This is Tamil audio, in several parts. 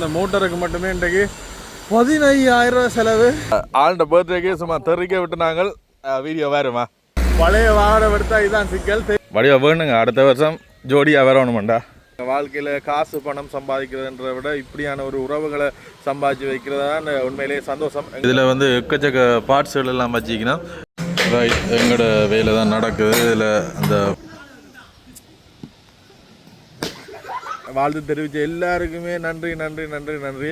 இந்த மோட்டருக்கு மட்டுமே இன்றைக்கு பதினையாயிரம் ரூபாய் செலவு. ஆண்ட பர்த்டேக்கு சும்மா தெறிக்க விட்டு நாங்கள் வீடியோ வேறுமா பழைய வாகனம் எடுத்தா இதுதான் சிக்கல். வடிவா வேணுங்க அடுத்த வருஷம் ஜோடியாக வரணுமாண்டா வாழ்க்கையில் காசு பணம் சம்பாதிக்கிறதுன்றதை விட இப்படியான ஒரு உறவுகளை சம்பாதிச்சு வைக்கிறதா உண்மையிலேயே சந்தோஷம். இதில் வந்து எக்கச்சக்க பார்ட்ஸ்கள் எல்லாம் வச்சிக்கணும் ரைட் எங்களோட வேலை தான் நடக்குது. இதில் அந்த வாழ்த்து தெரிவித்த எல்லாருக்குமே நன்றி நன்றி நன்றி நன்றி.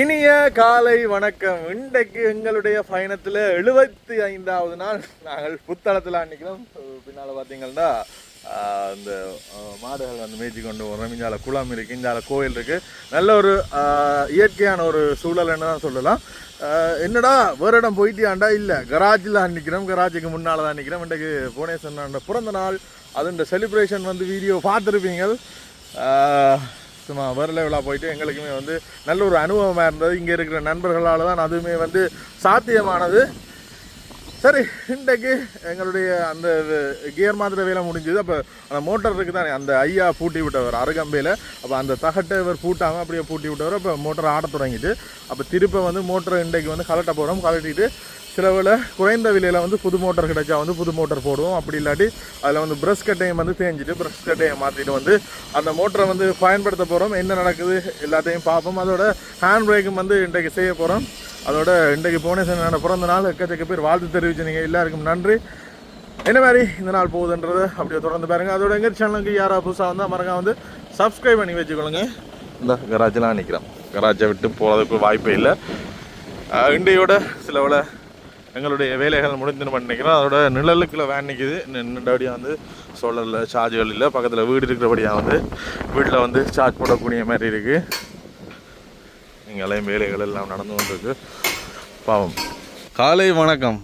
இனிய காலை வணக்கம். இன்றைக்கு எங்களுடைய பயணத்தில் எழுபத்தி ஐந்தாவது நாள். நாங்கள் புத்தளத்தில் நிற்கிறோம் பின்னால் பார்த்தீங்கன்னா இந்த மாடுகள் வந்து மேய்ச்சி கொண்டு வரோம் இஞ்சால குளம் இருக்குது இஞ்சால கோயில் இருக்குது நல்ல ஒரு இயற்கையான ஒரு சூழல்னு தான் சொல்லலாம். என்னடா வேறு இடம் போயிட்டியாண்டா? இல்லை கராஜில் நிற்கிறோம் கராஜுக்கு முன்னால் தான் நிற்கிறோம் இன்றைக்கு புவனேஸ்வரன் பிறந்த நாள். அது இந்த செலிப்ரேஷன் வந்து வீடியோ பார்த்துருப்பீங்க. சும்மா வேறு லெவலாக போயிட்டு எங்களுக்குமே வந்து நல்ல ஒரு அனுபவமாக இருந்தது. இங்கே இருக்கிற நண்பர்களால் தான் அதுவுமே வந்து சாத்தியமானது. சரி இன்றைக்கு எங்களுடைய அந்த கியர் மாத்திர வேலை முடிஞ்சது. அப்போ அந்த மோட்டர் இருக்குது தானே அந்த ஐயா பூட்டி விட்டவர் அருகம்பையில். அப்போ அந்த தகட்டை இவர் பூட்டாமல் அப்படியே பூட்டி விட்டவர். அப்போ மோட்டர் ஆட தொடங்கிட்டு அப்போ திருப்ப வந்து மோட்டரை இன்றைக்கு வந்து கலட்ட போகிறோம் கலட்டிட்டு சிலவில் குறைந்த விலையில் வந்து புது மோட்டர் கிடைச்சா வந்து புது மோட்டர் போடுவோம். அப்படி இல்லாட்டி அதில் வந்து ப்ரஷ் கட்டையும் வந்து தேஞ்சிட்டு ப்ரஷ் கட்டையை மாற்றிட்டு வந்து அந்த மோட்டரை வந்து பயன்படுத்த போகிறோம் என்ன நடக்குது எல்லாத்தையும் பார்ப்போம். அதோட ஹேண்ட் பிரேக்கும் வந்து இன்றைக்கு செய்ய போகிறோம் அதோட இன்றைக்கு புவனேஸ்வரனோட பிறந்த நாள். எக்கச்சக்க பேர் வாழ்த்து தெரிவிச்சு நீங்கள் எல்லாருக்கும் நன்றி. என்ன மாதிரி இந்த நாள் போகுதுன்றதை அப்படியே தொடர்ந்து பாருங்கள் அதோட எங்கள் சேனலுக்கு யாராவது புதுசாக வந்தால் மறக்காம வந்து சப்ஸ்கிரைப் பண்ணி வச்சுக்கொள்ளுங்க இந்த கராஜெலாம் நிற்கிறோம் கராஜை விட்டு போகிறதுக்கு வாய்ப்பே இல்லை. இண்டியோட சிலவில் எங்களுடைய வேலைகள் முடிந்துன்னு பண்ணிக்கிறோம். அதோட நிழலுக்குள்ள வேன் நிற்கிது நின்றபடியாக வந்து சோலரில் சார்ஜுகள் இல்லை. பக்கத்தில் வீடு இருக்கிறபடியாக வந்து வீட்டில் வந்து சார்ஜ் போடக்கூடிய மாதிரி இருக்குது இங்கெல்லாம் வேலைகள் எல்லாம் நடந்து கொண்டிருக்கு. பாவம். காலை வணக்கம்.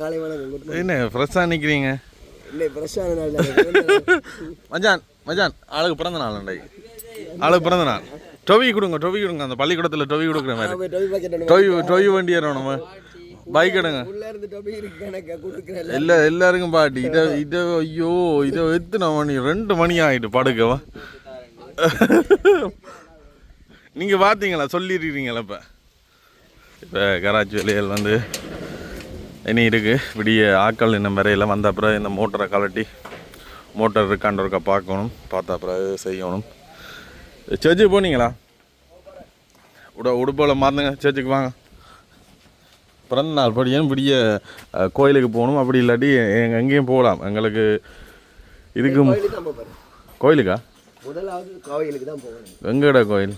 காலை வணக்கம் என்ன ஃப்ரெஷ்ஷாக நிற்கிறீங்க தான். மச்சான் மச்சான் ஆளுக்கு பிறந்த நாள் அண்டை ஆளுக்கு பிறந்த நாள். டொவி கொடுங்க டொவி கொடுங்க. அந்த பள்ளிக்கூடத்தில் டொவி கொடுக்குற மாதிரி. டொய் டொய் வண்டி ஏறணும்? நம்ம பைக் எடுங்க. இருக்கு எல்லாருக்கும் பாட்டி இதை இதை ஐயோ இதை எத்தனை மணி ரெண்டு மணி ஆகிட்டு படுக்கவா நீங்கள் பார்த்தீங்களா சொல்லிடுறீங்களா இப்போ? இப்போ கராச்சி வேலைகள் வந்து இனி இருக்குது விடிய ஆக்கள் இன்னும் வரையில் வந்த அப்புறம் இந்த மோட்டரை கலட்டி மோட்டர் இருக்கான்ற ஒருக்கா பார்க்கணும். பார்த்த அப்புறம் செய்யணும். சர்ச்சுக்கு போனீங்களா? உட உடுப்பில் மாற்றுங்க சர்ச்சுக்கு வாங்க. பிறந்த நாள் படியும் விடிய கோயிலுக்கு போகணும்? அப்படி இல்லாட்டி எங்க- எங்கேயும் போகலாம். எங்களுக்கு இதுக்கு கோயிலுக்கு தான் போகணும். எங்கடா கோயில்?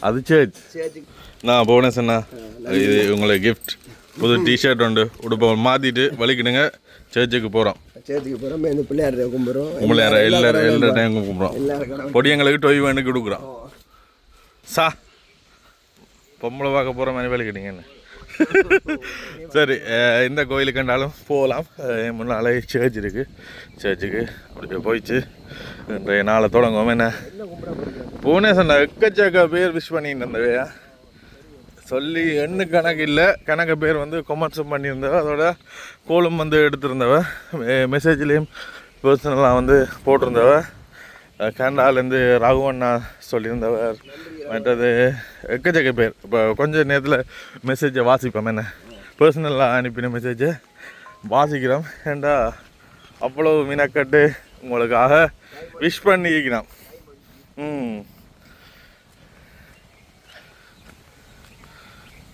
அது சேர்ச் நான் போனேன் சொன்னா இது உங்களுக்கு கிஃப்ட் புது டிஷர்ட் உண்டு. உடுப்பை மாற்றிட்டு வலிக்கிடுங்க. சர்ச்சுக்கு போகிறோம் சேர்த்துக்கு போகிறோம் இந்த பிள்ளையார் கும்பிட்றோம். உங்களை எல்லாரும் எல்லா டைம் கூப்பிட்றோம் எல்லாருக்கும் பொடி எங்களுக்கு டொய் வேணுக்கு கொடுக்குறோம். சா. பொம்பளை பார்க்க போகிற மாதிரி வேலைக்கிட்டீங்கன்னு சரி எந்த இந்த கோயிலுக்கு கண்டாலும் போகலாம் முன்னாலே சர்ச் இருக்குது சர்ச்சுக்கு அப்படியே போயிடுச்சு இன்றைய நாளை தொடங்குவோம். என்ன? பூனே சொன்ன எக்கச்சக்க பேர் விஷ் பண்ணிட்டு இருந்தவையா சொல்லி எண்ணு கணக்கு இல்லை. கணக்கு பேர் வந்து கொமர்ஸும் பண்ணியிருந்தவ அதோட கோலும் வந்து எடுத்திருந்தவ. மெசேஜ்லேயும் பர்சனலாக வந்து போட்டிருந்தவ. அஹ் ராகுவண்ணா சொல்லியிருந்தவர். மற்றது எக்கச்சக்க பேர். இப்போ கொஞ்சம் நேரத்தில் மெசேஜை வாசிப்போம். என்ன? பர்சனலாக அனுப்பின மெசேஜை வாசிக்கிறோம். ஏண்டா அவ்வளோ மீனக்கட்டு உங்களுக்காக விஷ் பண்ணிக்கிறோம் ம்.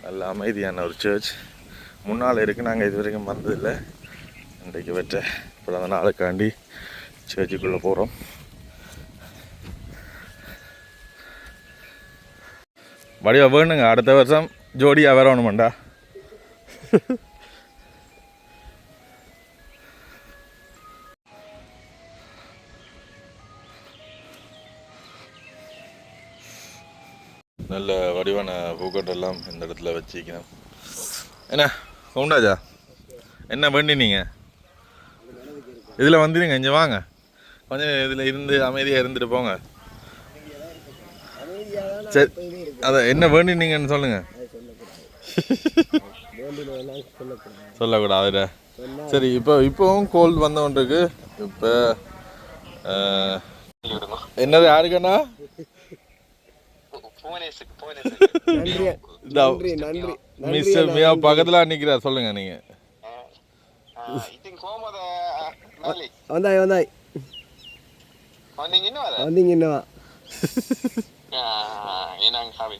நல்ல அமைதியான ஒரு சர்ச் முன்னால் இருக்குது நாங்கள் இது வரைக்கும் வந்ததில்லை. இன்றைக்கு வெற்ற பிறந்த நாளுக்காண்டி சர்ச்சுக்குள்ளே போகிறோம் வடிவா வேணுங்க அடுத்த வருஷம் ஜோடியாக வரணுமாண்டா நல்ல வடிவான பூக்கட்டெல்லாம் இந்த இடத்துல வச்சுக்கணும் என்ன உண்டாஜா என்ன வண்டி நீங்கள் இதில் வந்துடுங்க இங்கே வாங்க கொஞ்சம் இதில் இருந்து அமைதியாக இருந்துட்டு போங்க சரி. அதான் என்ன வேண்டினீங்கன்னு சொல்லுங்க. சொல்லக்கூடாது. சரி இப்போ இப்போவும் கோல்டு வந்தவன்ட்டுருக்கு இப்போ என்னது யாருக்குண்ணா? மிஸ் மியா பக்கத்துல நிக்கிறா சொல்லுங்க நீங்க. வந்தாய் வந்தாய். வந்தீங்க இன்னவா ஏனாங் ஹாவி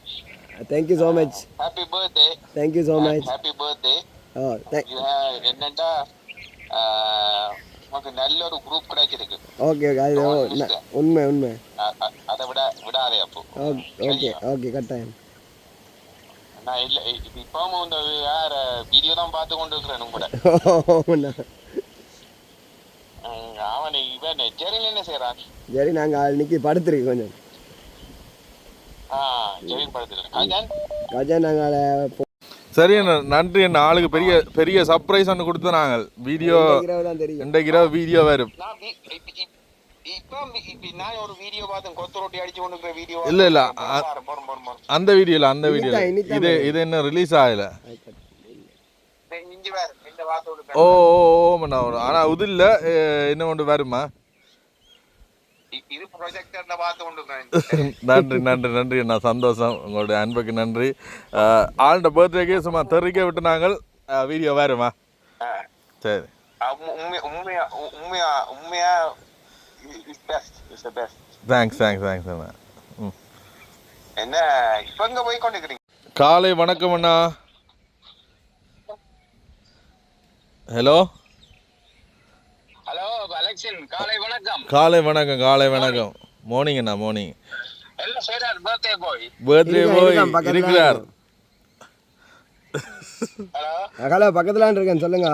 thank you so much happy birthday thank you so much happy birthday oh thank you என்னண்டா? Uh, உனக்கு நல்ல ஒரு குரூப் கிடைச்சிருக்கு. ஓகே ஓகே அது உண்மை உண்மை. அத விட விடாதே அப்போ. ஓகே ஓகே கட்டாயம். நான் இல்ல இப்பவும் இந்த வேற வீடியோ தான் பார்த்து கொண்டு இருக்கிறேன் கூட. அவன் இவன் ஜெரில் என்ன செய்யறான் ஜெரி நாங்க இன்னைக்கு படுத்துருக்கு கொஞ்சம். கஜன் கஜா நாங்கள் சரி அண்ணா, நன்றி என்ன ஆளுக்கு பெரிய பெரிய சர்ப்ரைஸ் ஒன்று கொடுத்து நாங்கள். வீடியோ இன்றைக்கு இரவு வீடியோ வரும். வீடியோ வீடியோ இல்ல, இல்ல, அந்த வீடியோல அந்த வீடியோல இனிதான் இது இது என்ன ரிலீஸ் ஆகல. வார்த்தை ஓ ஓ ஓமண்ணா ஆனா இது இல்ல. இன்னும் ஒன்று வருமா இது ப்ரொஜெக்டர்ல பார்த்து கொண்டு இருக்கிறேன் நன்றி நன்றி நன்றி. அண்ணா சந்தோஷம். உங்களுடைய அன்புக்கு நன்றி. அஹ், ஆளுடைய பர்த்டேக்கு சும்மா தெறிக்க விட்டு நாங்கள் வீடியோ வருமா? ஆ. சரி. உண்மையா உண்மையா உண்மையா தேங்க்ஸ் தேங்க்ஸ் தேங்க்ஸ் அண்ணா. என்ன இப்ப போய் கொண்டிருக்கிறீங்க? காலை வணக்கம் அண்ணா. ஹலோ காலை வணக்கம். காலை வணக்கம் காலை வணக்கம். மார்னிங் அண்ணா மார்னிங் என்ன செய்யறார் பர்த்டே போய் பர்த்டே போய் பக்கத்துல இருக்கிறார். ஹலோ ஹலோ பக்கத்துலான் இருக்கேன் சொல்லுங்க.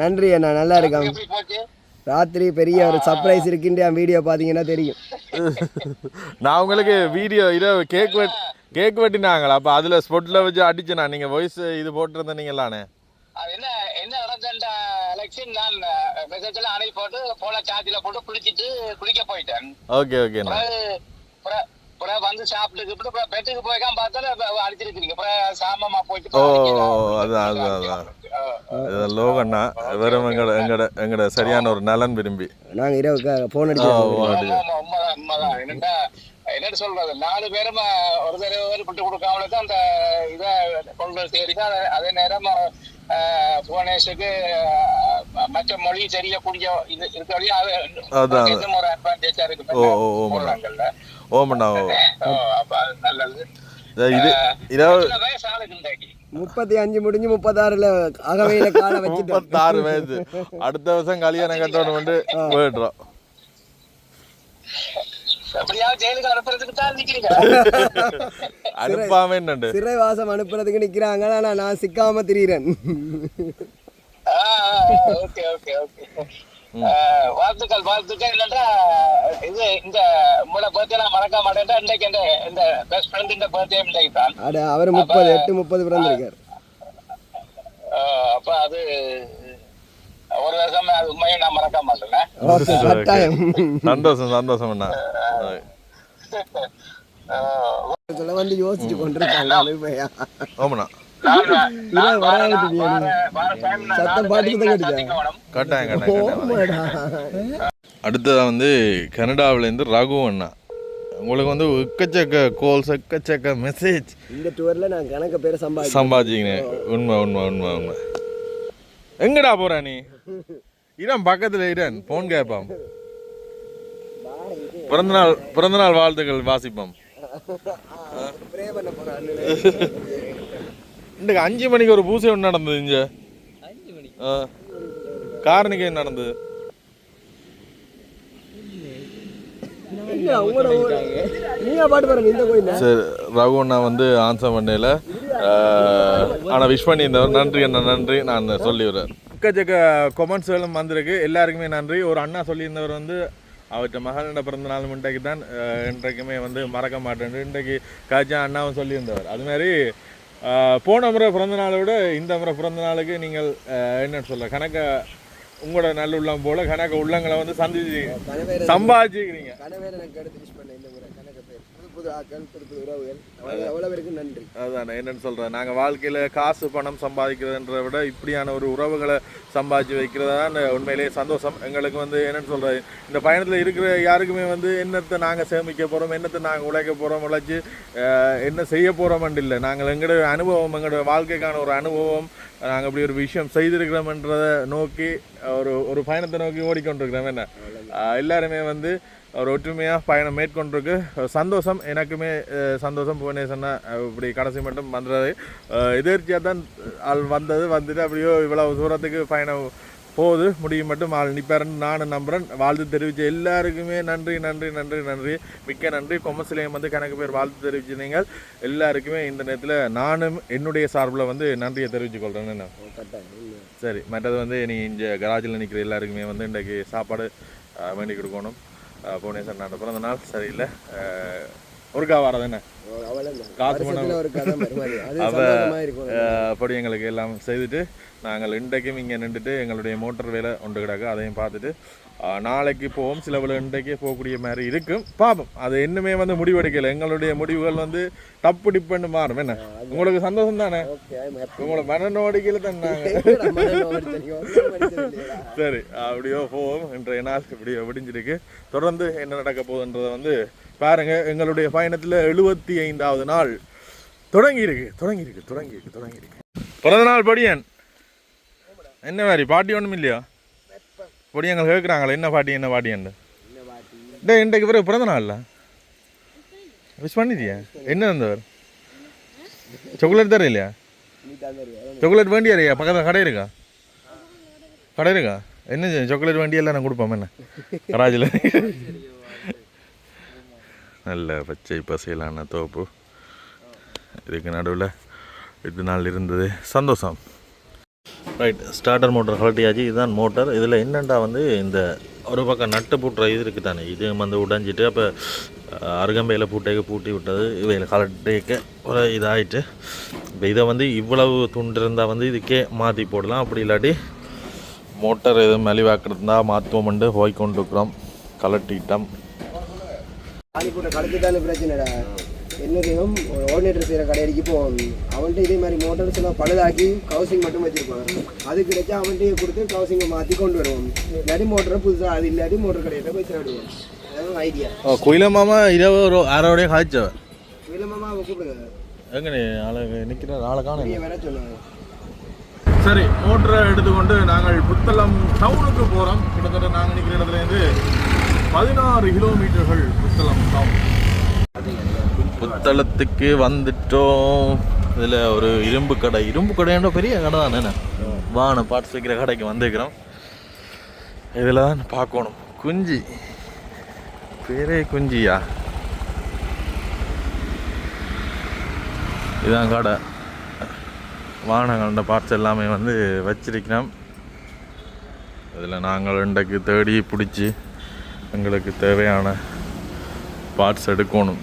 நன்றி அண்ணா நல்லா இருக்கேன். எப்படி போச்சு? ராத்திரி பெரிய ஒரு சர்ப்ரைஸ் இருக்குன்ற வீடியோ பார்த்தீங்கன்னா தெரியும். நான் உங்களுக்கு வீடியோ இதை கேக் கேக் வெட்டினாங்களா? அப்போ அதில் ஸ்பொட்டில் வச்சு அடிச்சேனா? நீங்கள் வாய்ஸ் இது போட்டிருந்தீங்களானே அது என்ன என்ன நடந்தா அலெக்சன் நான் மெசேஜ் எல்லாம் அனுப்பி போட்டு போன சார்ஜில் போட்டு குளிச்சிட்டு குளிக்க போயிட்டேன். ஓகே பிற- பிறகு வந்து சாப்பிட்டு அப்புறம் பெட்டுக்கு போய்க்காம பார்த்தா அடிச்சிருக்கீங்க அப்புறம் சாமமா போயிட்டு ஓ அடிக்கலாம். அதான் லோகண்ணா வெறும் எங்கட எங்கட எங்கட சரியான ஒரு நலன் விரும்பி. நாங்கள் இரவு ஃபோன் அடிச்சு உண்மைதான், உண்மைதான். என்னடா, என்னன்னு சொல்றது? நாலு பேரும் ஒரு தடவை விட்டு கொடுக்காமல தான் அந்த இதை கொண்டு சேர்த்து அதே- நேரம் புவனேஷுக்கு மற்ற மொழி தெரியக்கூடிய இது இருக்க வழியா அது அதான். இன்னும் ஒரு அட்வான்டேஜா இருக்கு. ஓமண்ணா ஓ ஓ, அப்ப அது நல்லது? முப்பத்தி அஞ்சு முடிஞ்சு முப்பத்தாறுல அகவையில காலை முப்பத்தாறு வயசு. அடுத்த வருஷம் கல்யாணம் கட்டணும் வந்து போயிடுறோம். சிறைவாசம் அனுப்புறதுக்கு நிக்கிறாங்க. ஆனா நான் சிக்காம திரியிறேன். Okay okay okay. வாழ்த்துக்கள் வாழ்த்துக்கள். இல்லைன்னா இது இந்த உங்களோட பர்த்டே நான் மறக்க மாட்டேன் இன்றைக்கு இந்த இந்த பெஸ்ட் ஃப்ரெண்ட் இந்த பர்த்டே இன்றைக்கு தான். அட அவர் முப்பது எட்டு முப்பது பிறந்திருக்கார். ஆஹ் அப்ப அது ஒரு வருஷம் அது உண்மையை நான் மறக்க மாட்டேன். சந்தோஷம் சந்தோஷம் அண்ணா. வந்து யோசிச்சு அடுத்ததாக வந்து கனடாவிலேருந்து ரகு அண்ணா. உங்களுக்கு வந்து எக்கச்சக்க கால்ஸ் எக்கச்சக்க மெசேஜ் இந்த டூர்ல நான் கணக்க பேரை சம்பாதிச்சேன் சம்பாதிச்சிங்க உண்மை உண்மை உண்மை உண்மை. எங்கடா போற நீ? இடம் பக்கத்தில் இடன் ஃபோன் கேட்பாம் பிறந்தநாள் பிறந்தநாள் வாழ்த்துக்கள் வாசிப்போம். ப்ரே இன்றைக்கு அஞ்சு மணிக்கு ஒரு பூசை ஒன்று நடந்தது இங்க ஆ. காரணிக்கு என்ன நடந்தது இல்ல உங்களோட ஊரு. நீங்க பாட்டு பாருங்க இந்த கோயில்ல சரி ரகு அண்ணா வந்து ஆன்சர் பண்ணையில். ஆனால் விஷ் பண்ணியிருந்தவர். நன்றி அண்ணா நன்றி. நான் சொல்லிவிடுறேன் எக்கச்சக்க கொமெண்ட்ஸ்களும் வந்திருக்கு. எல்லாருக்குமே நன்றி. ஒரு அண்ணா சொல்லியிருந்தவர் வந்து அவர்கிட்ட மகளிட பிறந்த நாள் இன்றைக்கு தான் இன்றைக்குமே வந்து மறக்க மாட்டேன் இன்றைக்கு காஜா அண்ணாவும் சொல்லியிருந்தவர். அது மாதிரி போன முறை பிறந்த நாளை விட இந்த முறை பிறந்த நாளுக்கு நீங்கள் என்னன்னு சொல்ல கணக்க உங்களோட நல்லுள்ளம் போல கணக்க உள்ளங்களை வந்து சந்திச்சு சம்பாதிச்சுக்கிறீங்க கனவேர எனக்கு எடுத்து விஷ் பண்ண இந்த முறை கணக்க பேர் புது ஆட்கள் புது புது உறவுகள். அவ்வளோ பேருக்கு நன்றி. அதான் என்னன்னு சொல்கிறேன் நாங்கள் வாழ்க்கையில் காசு பணம் சம்பாதிக்கிறதுன்றதை விட இப்படியான ஒரு உறவுகளை சம்பாதிச்சு வைக்கிறது தான் உண்மையிலேயே சந்தோஷம். எங்களுக்கு வந்து என்னன்னு சொல்கிறது இந்த பயணத்தில் இருக்கிற யாருக்குமே வந்து என்னத்தை நாங்கள் சேமிக்க போகிறோம் என்னத்தை நாங்கள் உழைக்க போகிறோம் உழைச்சி என்ன செய்ய போகிறோம்னு இல்லை. நாங்கள் எங்களோட அனுபவம் எங்களோட வாழ்க்கைக்கான ஒரு அனுபவம் நாங்கள் இப்படி ஒரு விஷயம் செய்திருக்கிறோம்ன்றதை நோக்கி ஒரு ஒரு பயணத்தை நோக்கி ஓடிக்கொண்டிருக்கிறோம். என்ன? எல்லாருமே வந்து ஒரு ஒற்றுமையாக பயணம் மேற்கொண்டிருக்கு. சந்தோஷம் எனக்குமே சந்தோஷம் புவனேஸ்வரனா இப்படி கடைசி மட்டும் வந்தது எதிர்ச்சியாக தான் ஆள் வந்தது வந்துட்டு அப்படியோ இவ்வளவு தூரத்துக்கு பயணம் போகுது. முடியும் மட்டும் ஆள் நிற்பாருன்னு நானும் நம்புகிறேன் வாழ்த்து தெரிவித்த எல்லாருக்குமே நன்றி நன்றி நன்றி நன்றி. மிக்க நன்றி. கொமசிலையும் வந்து கணக்கு பேர் வாழ்த்து தெரிவிச்சிருந்தீங்க எல்லாருக்குமே இந்த நேரத்தில் நானும் என்னுடைய சார்பில் வந்து நன்றியை தெரிவித்துக் கொள்கிறேன் என்ன. சரி மற்றது வந்து நீ இங்கே கராஜில் நிற்கிற எல்லாருக்குமே வந்து இன்றைக்கு சாப்பாடு வேண்டி கொடுக்கணும். அஹ், புவனேஸ்வரன் நாட்டு பிறந்த நாள் சரியில்லை. அஹ், ஒருக்கா வரது என்ன? அவ்வளவுதான். காசு அப்படி எங்களுக்கு எல்லாம் செய்துட்டு நாங்கள் இன்றைக்கும் இங்கே நின்றுட்டு எங்களுடைய மோட்டர் வேலை ஒன்று கிடக்கு அதையும் பார்த்துட்டு நாளைக்கு போவோம். சில வேலை இன்றைக்கே போகக்கூடிய மாதிரி இருக்கும். பார்ப்போம் அது இன்னுமே வந்து முடிவெடுக்கலை எங்களுடைய முடிவுகள் வந்து டப்பு டிப்புன்னு மாறும். என்ன? உங்களுக்கு சந்தோஷம் தானே? உங்களை மனநோடிக்கையில் தான் சரி அப்படியோ போவோம். இன்றைய நாள் இப்படியோ விடிஞ்சிருக்கு தொடர்ந்து என்ன நடக்க போகுதுன்றதை வந்து பாருங்க. எங்களுடைய பயணத்தில் எழுபத்தி ஐந்தாவது நாள் தொடங்கி இருக்கு தொடங்கி இருக்கு தொடங்கி இருக்கு தொடங்கி இருக்கு பிறந்த நாள் படியன் என்ன மாதிரி? பாட்டி ஒன்றும் இல்லையா பொடியங்கள் கேட்குறாங்களே என்ன பாட்டி என்ன பாட்டியன்னு டே இன்றைக்கு பிறகு பிறந்த நாள்ல? விஷ் பண்ணிட்டியா? என்ன இருந்தவர்? சாக்லேட் தர இல்லையா? சாக்லேட் வேண்டியா பக்கத்தில் கடை இருக்கா? கடை இருக்கா? என்ன சாக்லேட் வேண்டிய நான் கொடுப்போம் என்ன? கராஜில். நல்ல பச்சை பசையிலான தோப்பு. இதுக்கு நடுவில் இது நாள் இருந்தது. சந்தோஷம். ரைட் ஸ்டார்டர் மோட்டர் கழட்டியாச்சு இதுதான் மோட்டர் இதில் என்னென்னா வந்து இந்த ஒரு பக்கம் நட்டு பூட்டுற இது இருக்குது தானே இது வந்து உடைஞ்சிட்டு அப்போ அருகம்பையில் பூட்டைக்கு பூட்டி விட்டது. இவையில் கலட்டிக்க ஒரு இதாகிட்டு இப்போ இதை வந்து இவ்வளவு துண்டு இருந்தால் வந்து இதுக்கே மாற்றி போடலாம். அப்படி இல்லாட்டி மோட்டர் எதுவும் மலிவாக்கிறதுனா மாற்றுவோம்ண்டு போய் கொண்டு இருக்கிறோம் கலட்டிட்டோம் என்னதையும் ஓர்டினேட்டர் செய்கிற கடைக்கு போவோம். அவன்கிட்ட இதே மாதிரி மோட்டர் சில பழுதாக்கி கவுசிங் மட்டும் வச்சிருப்பான் அது கிடைச்சா அவன்கிட்டயே கொடுத்து கவுசிங்கை மாற்றி கொண்டு வருவோம். இல்லாட்டி மோட்டரை புதுசாக அது இல்லாட்டி மோட்டர் கடையில் போய் தேடுவோம். அதான் ஐடியா குயில மாமா இரவு ஒரு அரையோடைய காய்ச்சவர். விலமமா அவன் கூப்பிடுங்க. எங்கே நீ ஆளு நிற்கிற ஆளை காணும். நீ வர சொன்னாங்க சரி மோட்டரை எடுத்துக்கொண்டு நாங்கள் புத்தளம் டவுனுக்கு போகிறோம் கிட்டத்தட்ட நாங்கள் நிற்கிற இடத்துலேருந்து பதினாறு கிலோமீட்டர்கள் புத்தளம் டவுன் புத்தளத்துக்கு வந்துட்டோம். இதில் ஒரு இரும்பு கடை. இரும்பு கடைன்ற பெரிய கடை தானே வான பாட்டு வைக்கிற கடைக்கு வந்துக்கிறோம் இதில் தான் பார்க்கணும். குஞ்சு. பேரே குஞ்சியா? இதான் கடை. வாகனங்களோட பார்ட்ஸ் எல்லாமே வந்து வச்சிருக்கிறோம். அதில் நாங்கள் இன்றைக்கு தேடி பிடிச்சி எங்களுக்கு தேவையான பார்ட்ஸ் எடுக்கணும்.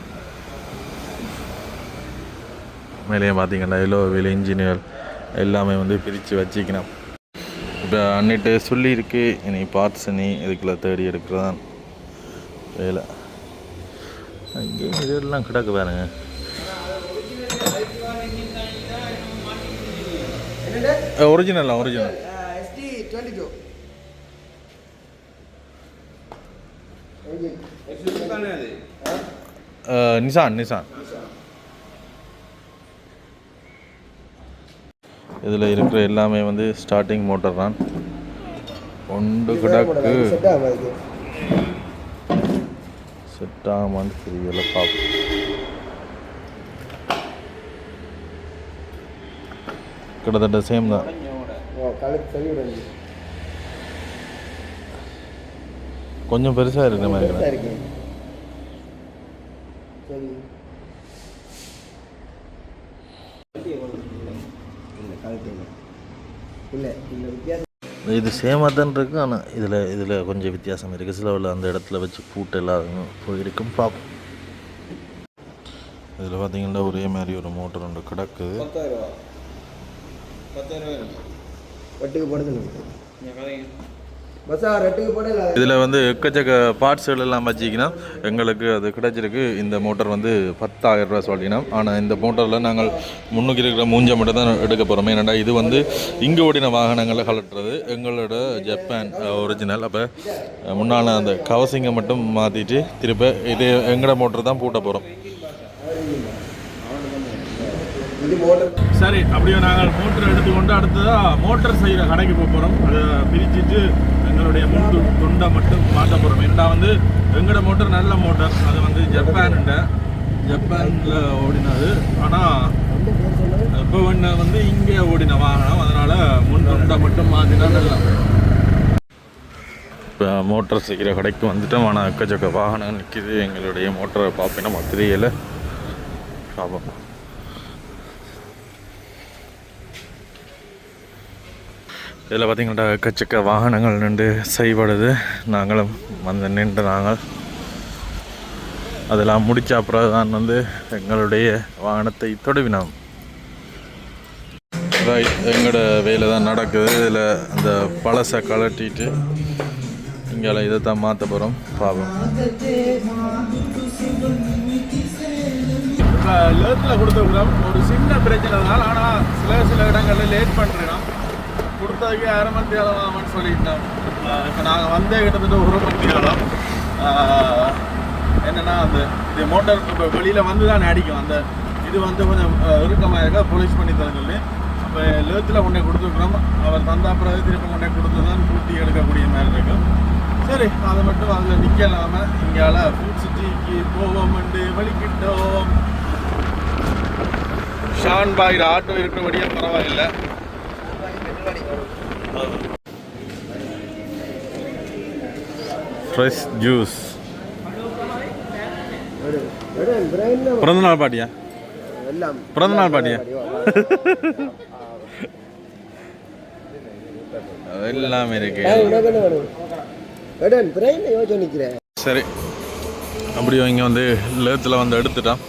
மேலேயே பார்த்தீங்கன்னா எல்லோ வீல் இன்ஜினியர் எல்லாமே வந்து பிரித்து வச்சுக்கணும். இப்போ அன்னிட்டு சொல்லியிருக்கு இனி பார்ட்ஸ் நீ இதுக்குள்ள தேடி எடுக்கிறதான் வேலை. அங்கே இதெல்லாம் கிடக்கு பாருங்க. Original original Nissan Nissan. இதில் இருக்கிற எல்லாமே வந்து ஸ்டார்டிங் மோட்டர் தான். ஒன்று கிடக்கு. செட் ஆகும் ஆகாமான்னு தெரியல பார்ப்போம் கிட்டத்தட்ட சேம் தான். கொஞ்சம் பெருசாக இருக்கிற மாதிரி பெருசா இருக்கிறேன் இருக்கு சரி இல்லை கலத்து இல்லை இல்லை இல்லை வித்தியாசம் இது சேமாக தான் இருக்குது ஆனால் இதில் இதில் கொஞ்சம் வித்தியாசம் இருக்குது சில உள்ள அந்த இடத்துல வச்சு பூட்டு எல்லாம் போயிருக்கும் பார்ப்போம். இதில் பார்த்தீங்கன்னா ஒரே மாதிரி ஒரு மோட்டர் ஒன்று கிடக்குது ஒட்டுக்கு போடுறது பஸ்ஸா ரெட்டுக்கு போடல இதில் வந்து எக்கச்சக்க பார்ட்ஸ்கள் எல்லாம் வச்சிக்கினா எங்களுக்கு அது கிடைச்சிருக்கு. இந்த மோட்டார் வந்து பத்தாயிரம் ரூபா சொல்லினோம். ஆனால் இந்த மோட்டரில் நாங்கள் முன்னுக்கு இருக்கிற மூஞ்சை மட்டும் தான் எடுக்க போகிறோம் ஏன்னாடா இது வந்து இங்கே ஓடின வாகனங்களை கலட்டுறது எங்களோட ஜப்பான் ஒரிஜினல் அப்போ முன்னால் அந்த கவசிங்கை மட்டும் மாற்றிட்டு திருப்ப இது எங்களோட மோட்டர் தான் பூட்ட போகிறோம் சரி அப்படியே நாங்கள் மோட்டர் எடுத்துக்கொண்டு அடுத்ததாக மோட்டர் செய்கிற கடைக்கு போக போகிறோம் அதை பிரிச்சுட்டு எங்களுடைய முன் துண்டை மட்டும் மாட்ட போகிறோம் ஏன்னா வந்து எங்களோட மோட்டர் நல்ல மோட்டர். அது வந்து ஜப்பான்ட. ஜப்பானில் ஓடினது. ஆனால் இப்போ ஒன்று வந்து இங்கே ஓடின வாகனம். அதனால் முன் துண்டை மட்டும் மாற்றினா நல்லா. இப்போ மோட்டர் செய்கிற கடைக்கு வந்துட்டோம். ஆனால் எக்கச்சக்க வாகனம் நிற்கிது எங்களுடைய மோட்டரை பார்ப்பேன் தெரியல பார்ப்போம் இதில் பார்த்தீங்கன்னா எக்கச்சக்க வாகனங்கள் நின்று செய்படுது. நாங்களும் வந்து நின்று நாங்கள் அதெல்லாம் முடிச்ச அப்புறம் தான் வந்து எங்களுடைய வாகனத்தை தொடவினோம். ரைட் எங்களோட வேலை தான் நடக்குது. இதில் அந்த பழசை கலட்டிட்டு இங்கே இதை தான் மாற்ற போகிறோம். பாவம் இப்போ லேத்தில் கொடுத்துருக்குறோம் ஒரு சின்ன பிரச்சனை தான் ஆனால் சில சில இடங்களில் லேட் பண்ணுறோம் கொடுத்ததுக்கு அரை மணி நேரம் சொல்லிட்டோம் இப்போ நாங்கள் வந்தே கிட்டத்தட்ட ஒரு மணி நேரம். என்னென்னா என்னன்னா அந்த இது மோட்டார் இப்போ வெளியில் வந்து தான் அடிக்கும். அந்த இது வந்து கொஞ்சம் ஆஹ், இறுக்கமாக இருக்கா? போலீஸ் பண்ணி தர சொல்லி. அப்போ லேத்தில் கொண்டே கொடுத்துருக்குறோம். அவர் தந்தா பிறகு திருப்பி கொண்டே கொடுத்து தான் கூட்டி எடுக்கக்கூடிய மாதிரி இருக்கும் சரி அதை மட்டும் அதில் நிற்கலாமல் இங்கால ஃபுட் சிட்டிக்கு போவோம்ண்டு வலிக்கிட்டோம் ஷான் பாய் ஆட்டோ இருக்கிறபடியே பரவாயில்லை. ஃப்ரெஷ் ஜூஸ் பிறந்தநாள் பாட்டியா? பிறந்தநாள் பாட்டியா? எல்லாமே இருக்கு. சரி. அப்படியே இங்கே வந்து லேத்தில் வந்து எடுத்துட்டான்.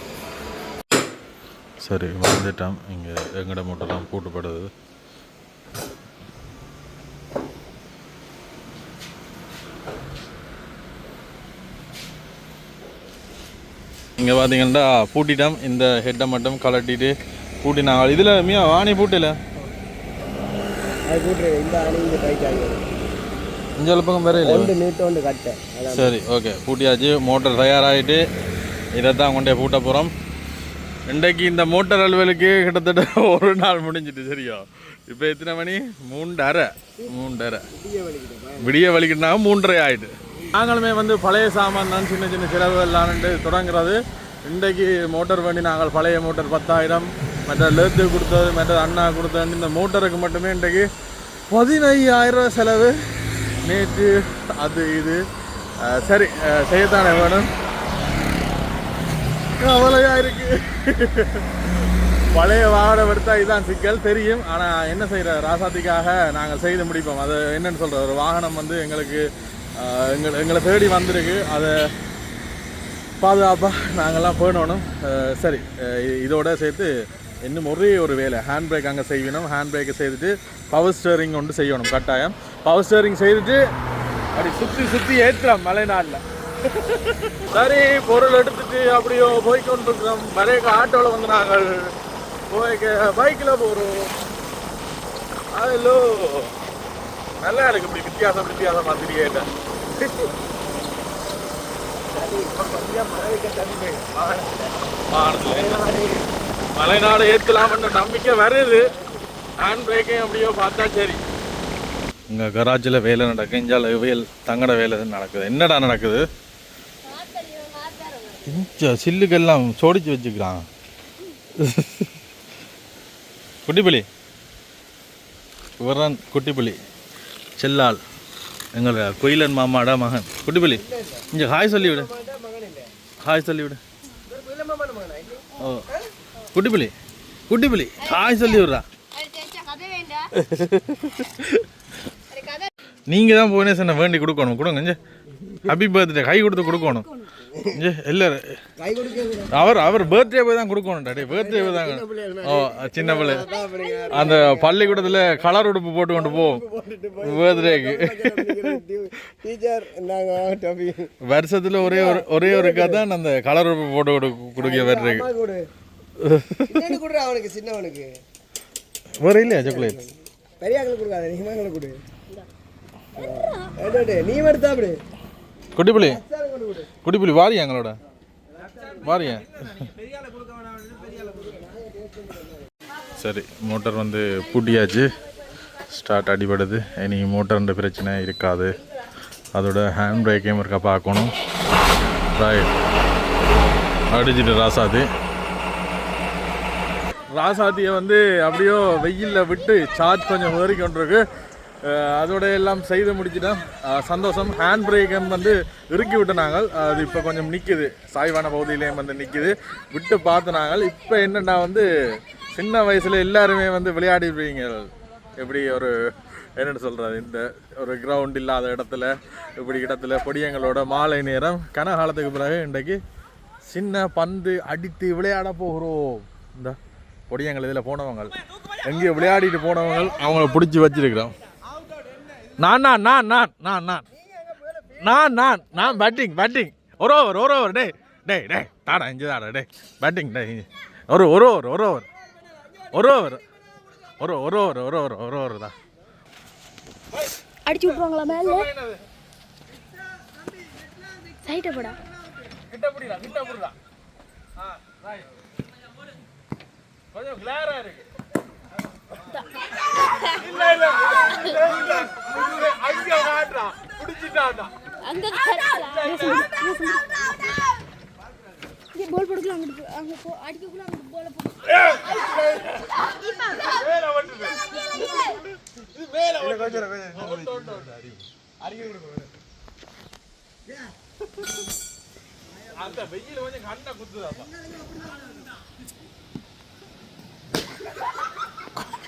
சரி வந்துட்டான். இங்கே எங்கட மூட்டைலாம் பூட்டுப்படுது. இங்கே பார்த்தீங்கன்னா பூட்டிட்டோம் இந்த ஹெட்டை மட்டும் கலட்டிட்டு பூட்டினாங்க இதில் மியா வாணி பூட்டல? இந்த பக்கம் வேற இல்லை சரி ஓகே பூட்டியாச்சு. மோட்டர் தயாராகிட்டு இதை தான் கொண்டே பூட்ட போகிறோம் இன்றைக்கு இந்த மோட்டர் அலுவலுக்கு கிட்டத்தட்ட ஒரு நாள் முடிஞ்சிட்டு சரியா? இப்போ எத்தனை மணி? மூன்றரை. மூன்றரை. வலிக்கிட்டேன் விடிய வலிக்கிட்டா மூன்றரை ஆயிட்டு. நாங்களுமே வந்து பழைய சாமான் தான் சின்ன சின்ன செலவு எல்லாம்னு தொடங்குறது. இன்றைக்கு மோட்டர் வண்டி நாங்கள் பழைய மோட்டர் பத்தாயிரம் மற்ற லேத்து கொடுத்தது மற்ற அண்ணா கொடுத்தது இந்த மோட்டருக்கு மட்டுமே இன்றைக்கு பதினையாயிரம் செலவு. நேற்று அது இது சரி செய்யத்தானே வேணும்? கவலையா இருக்கு. பழைய வாகனம் எடுத்தால் இதுதான் சிக்கல் தெரியும். ஆனால் என்ன செய்கிற ராசாத்திக்காக நாங்கள் செய்து முடிப்போம். அது என்னன்னு சொல்கிற ஒரு வாகனம் வந்து எங்களுக்கு எங்களை எங்களை தேடி வந்திருக்கு. அதை பாதுகாப்பாக நாங்கள்லாம் போயிடணும் சரி. இதோட சேர்த்து இன்னும் ஒரே ஒரு வேலை. ஹேண்ட் பிரேக் அங்கே செய்யணும். ஹேண்ட் பிரேக்கை செய்துட்டு பவர் ஸ்டேரிங் ஒன்று செய்யணும். கட்டாயம். பவர் ஸ்டேரிங் செய்துட்டு அப்படி சுற்றி சுற்றி ஏற்றுறோம் மழை நாளில் சரி பொருள் எடுத்துட்டு அப்படியோ போய் கொண்டிருக்கிறோம் பழைய ஆட்டோவில் வந்து நாங்கள் போய்க்க பைக்கில் போகிறோம் ஹலோ நல்லா இருக்கு இப்படி வித்தியாசம் வித்தியாசம் மாதிரி கேட்டேன். மலைநாடு ஏற்றலாம்ன்ற நம்பிக்கை வருது. ஹேண்ட் பிரேக்கையும் அப்படியோ பார்த்தா சரி. இங்கே கராச்சில் வேலை நடக்கு இஞ்சால வேல் தங்கட வேலை நடக்குது. என்னடா நடக்குது? சில்லுக்கெல்லாம் சோடிச்சு வச்சுக்கிறான். குட்டிப்புலி இவர்தான் குட்டிப்புலி செல்லால். எங்களோட குயிலன் மாமாடா மகன். குட்டிபலி இங்கே ஹாய் சொல்லிவிடு ஹாய் சொல்லிவிடு ஓ குட்டிபலி குட்டிபலி ஹாய் சொல்லிவிடுறா நீங்கள் தான் புவனேஸ்வரனை வேண்டி கொடுக்கணும். கொடுங்க இங்க. ஹாப்பி பர்த்டே கை கொடுத்து கொடுக்கணும். இல்லை கை கொடுக்க அவர் அவர் பர்த்டே போய் தான் கொடுக்கணும் டே பர்த்டே போய் தாங்க. ஓ சின்ன பிள்ளை. அந்த பள்ளிக்கூடத்தில் கலர் உடுப்பு போட்டு கொண்டு போவோம் பர்த்டேக்கு வருஷத்தில் ஒரே ஒரு ஒரே ஒரு தான் அந்த கலர் உடுப்பு போட்டு கொடு கொடுக்க கொடுறா அவனுக்கு சின்னவனுக்கு. வேறு இல்லையா சாக்லேட் பெரிய ஆக்களுக்கு கொடுக்காத நீ கொடு. நீ எடுத்தா அப்படி. குட்டிப்புலி குட்டிப்புலி வாரியா எங்களோட? வாரியா? சரி மோட்டார் வந்து பூட்டியாச்சு. ஸ்டார்ட் அடிபடுது. இனி மோட்டர்ன்ற பிரச்சனை இருக்காது. அதோட ஹேண்ட் பிரேக்கையும் இருக்கா பார்க்கணும். ரைட் அடிச்சிட்டு ராசாதி ராசாத்தியை வந்து அப்படியோ வெயிலில் விட்டு சார்ஜ் கொஞ்சம் ஏறி கொண்டிருக்கு அதோட எல்லாம் செய்து முடிச்சிட்டோம். சந்தோஷம். ஹேண்ட் பிரேக்கம் வந்து இறுக்கி விட்டு நாங்கள். அது இப்போ கொஞ்சம் நிற்கிது சாய்வான பகுதியிலையும் வந்து நிற்கிது விட்டு பார்த்து நாங்கள். இப்போ என்னென்னா வந்து சின்ன வயசில் எல்லாருமே வந்து விளையாடிருப்பீங்க. எப்படி ஒரு என்னென்னு சொல்கிறது இந்த ஒரு கிரவுண்ட் இல்லாத இடத்துல இப்படி இடத்துல பொடியங்களோட மாலை நேரம். கனகாலத்துக்கு பிறகு இன்றைக்கு சின்ன பந்து அடித்து விளையாட போகிறோம். இந்த பொடியங்கள் இதில் போனவங்க. எங்கேயோ விளையாடிட்டு போனவங்க. அவங்கள பிடிச்சி வச்சிருக்கிறோம். நான் நான் நான் நான் நான் நான். நான் நான் நான் பேட்டிங் பேட்டிங் ஒரு ஓவர் ஒரு ஓவர் டேய் டேய் டேய் தாடா இஞ்சி தாடா டேய். பேட்டிங் டேய் இஞ்சி. ஒரு ஒரு ஓவர் ஒரு ஓவர் ஒரு ஓவர் ஒரு ஒரு ஓவர் ஒரு ஓவர் ஒரு ஓவர் தான். அடிச்சு விட்ருவாங்களா மேல? சைட்டை போடா. கிட்ட புடிடா கிட்ட புடிடா. ஆ ரைட் கொஞ்சம் கிளாரா இருக்கு. போல் போடுக்கலாம் அங்கிட்டு அங்க போ அடிக்கக்குள்ள அங்கிட்டு போல அந்த வெயில் கொஞ்சம் கண்ணை குத்துதாப்பா.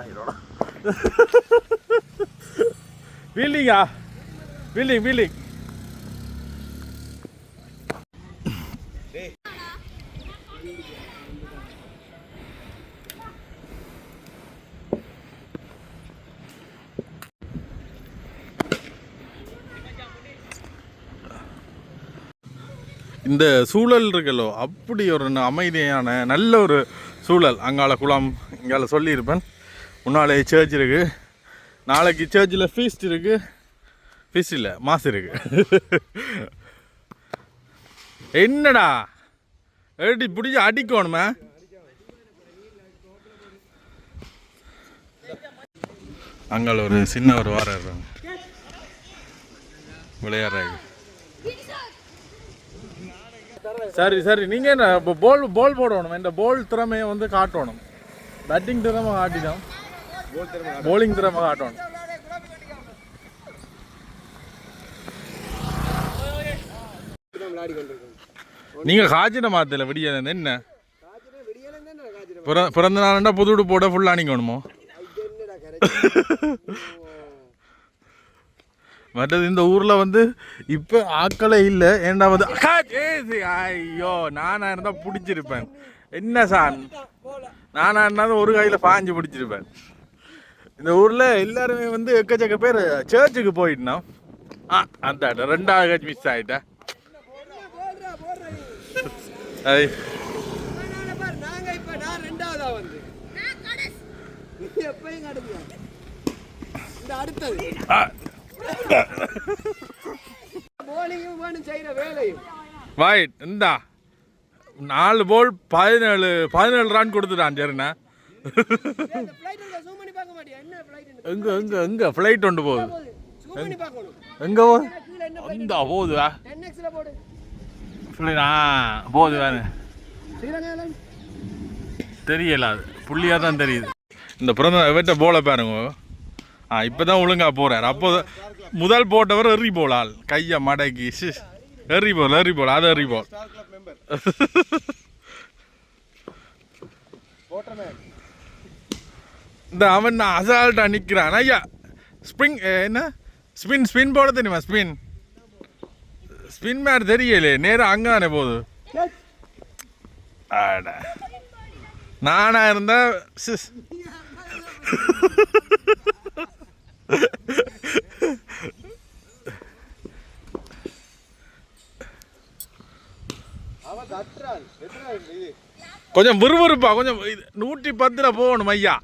தான் இதோட பில்டிங்கா பில்டிங் இந்த சூழல் இருக்கலோ அப்படி ஒரு அமைதியான நல்ல ஒரு சூழல். அங்கால குளம் இங்கால சொல்லியிருப்பேன். முன்னாலே சர்ச் இருக்கு. நாளைக்கு சர்ச்சில் ஃபீஸ்ட் இருக்கு. ஃபீஸ்ட் இல்லை மாசு இருக்கு. என்னடா? எப்படி பிடிச்சி அடிக்கணுமே. அங்கே ஒரு சின்ன ஒரு வாரம் இருக்காங்க. விளையாடுறாங்க. சரி சரி நீங்கள் என்ன இப்போ பால் பால் போடணும். இந்த பால் திறமையை வந்து காட்டணும். பேட்டிங் திறமை காட்டிட்டோம் బౌలింగ్ తిరమగా ఆట நீங்க காய்ச்சிட மாத்தில விடிய என்ன? பிறந்த நாள்னா புது உடுப்பு போட ஃபுல்லா நீங்கள் வேணுமோ மற்றது இந்த ஊரில் வந்து இப்போ ஆக்களே இல்லை ஏண்டா வந்து ஐயோ நானாக இருந்தால் பிடிச்சிருப்பேன். என்ன சார்? நானாக இருந்தாலும் ஒரு கையில் பாஞ்சு பிடிச்சிருப்பேன். இந்த ஊரில் எல்லாருமே வந்து எக்கச்சக்க பேர் சர்ச்சுக்கு போயிட்டோம் ஆ அந்த ரெண்டாவது கட்சி மிஸ் ஆகிட்டேன் ஐ. வாயிட் இந்தா. நாலு போல் பதினேழு பதினேழு ரன் கொடுத்துட்டான் சரிண்ணா எங்க எங்க எங்க? ஃப்ளைட் ஒன்று போகுது. எங்க? போகுது? அந்த போகுதுவா ஃப்ளைட் ஆ. போகுது வேறு தெரியல அது புள்ளியாக தான் தெரியுது. இந்த பிறந்த இவற்ற போல பாருங்க. ஆ இப்போ தான் ஒழுங்காக போகிறார் அப்போ முதல் போட்டவர் எறி போல் ஆள். கையை மடக்கி. எறி போல் எறி போல் அது எறி போல் இந்த அவன் அசால்ட்டா நிற்கிறான் ஐயா ஸ்ப்ரிங் என்ன? ஸ்பின் ஸ்பின் போட தெரியுமா? ஸ்பின் ஸ்பின் மேட் தெரியலே நேராக அங்கே தானே போகுது. ஆட நானாக இருந்தேன் சிஸ். கொஞ்சம் விறுவிறுப்பா கொஞ்சம் நூற்றி பத்தில் போகணும் ஐயா.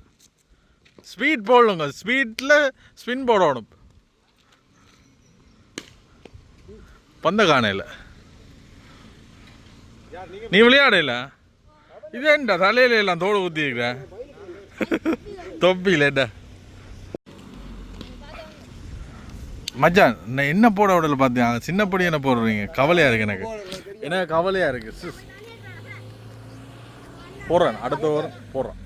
ஸ்பீட் போடணுங்க ஸ்பீட்டில் ஸ்பின் போடணும் பந்த காணையில். நீ விளையாடல? இது தலையில எல்லாம் தோடு ஊற்றிருக்கிற தொப்பியில் என்ன மச்சான் நான் என்ன போட விடல பார்த்தேன் சின்ன பொடி என்ன போடுறீங்க? கவலையாக இருக்கு எனக்கு. எனக்கு கவலையாக இருக்கு. சிஸ். போடுறேன். அடுத்த வாரம் போடுறேன்.